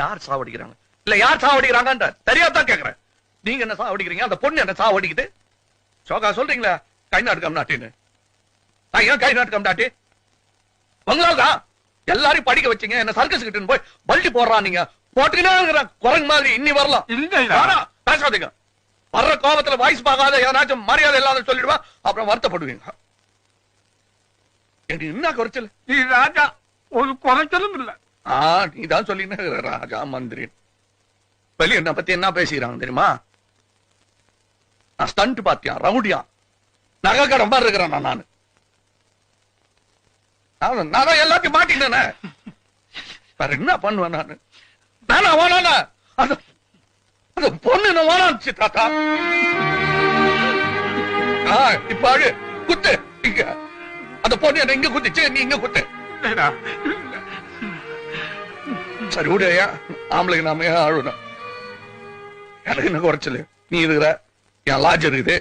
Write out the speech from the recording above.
யார் சாவடிக்கிறாங்க? இல்ல யார் சாவடிக்கிறாங்கன்ற? தெரியாதான் கேக்குறேன். நீங்க என்ன சாவடிக்கிறீங்க? அந்த பொண்ணு என்ன சாவடிக்குது? சோகா சொல்றீங்களா? கை நாட்டுக்கம் நாட்டின்னு நான் ஏன் கை நாட்டுக்கம் நாட்டி பங்களாவுக்கா? எல்லாரையும் படிக்க வச்சீங்க. என்ன சர்க்கஸ் கிட்ட போய் பல்டி போடுறான் நீங்க போட்டுக்கிட்டே குரங்கு மாதிரி இன்னி வரலாம். பேசாதீங்க. வர்ற கோபத்துல வாய்ஸ் பார்க்காத ஏதாச்சும் மரியாதை இல்லாத சொல்லிடுவா. அப்புறம் வருத்தப்படுவீங்க. என்ன குறைச்சல்? நீ ராஜா ஒரு குறைச்சலும் இல்ல. ஆ நீ தான் சொல்லின ராஜா மந்திரி வெளிய என்ன பத்தி என்ன பேசிக்கிறாங்க தெரியுமா? நான் ஸ்டண்ட் பாத்தியா ரவுடியா? நகை கடன் மாதிரி இருக்கிறேன் நான் நான். நான் தான் எல்லாத்தையும் மாட்டினேனே வேற என்ன பண்ணுவேன் நான்? நானா வேணானா அந்த அந்த பொண்ணு என்ன வேணாச்சு தாத்தா. ஆ இப்ப அழு. குத்து. இங்க. அந்த பொண்ணு என்ன இங்க குத்துச்சு நீ இங்க குத்து. சரி சரி ஐயா ஆம்பளைக்கு நாம ஏன் ஆழணும் எனக்கு என்ன குறைச்சல. நீ இருக்கிற என் லாட்ஜ் இருக்குது.